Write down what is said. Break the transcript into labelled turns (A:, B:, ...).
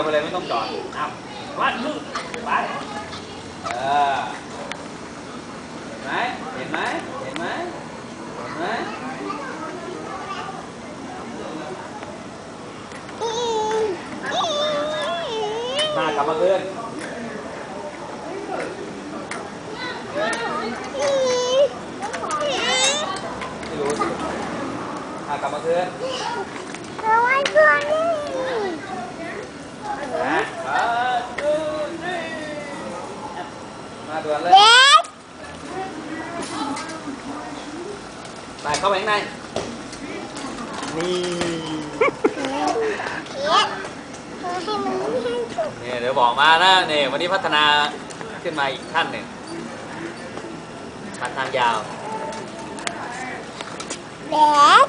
A: ยวไปเลยไม่ต้องจอดอ้าววัดลูกไปเออเห็นไหมเห็นไหมเห็นไหมเห็นไหมมากลับมาคืนไม่รู้สิมากลับมาคืนนะมาดูสิ มาด่วนเลย ไปเข้าไปข้างใน นี่เนี่ยเดี๋ยวบอกมานะเนี่ยวันนี้พัฒนาขึ้นมาอีกขั้นหนึ่งทางทางยาว
B: Dad.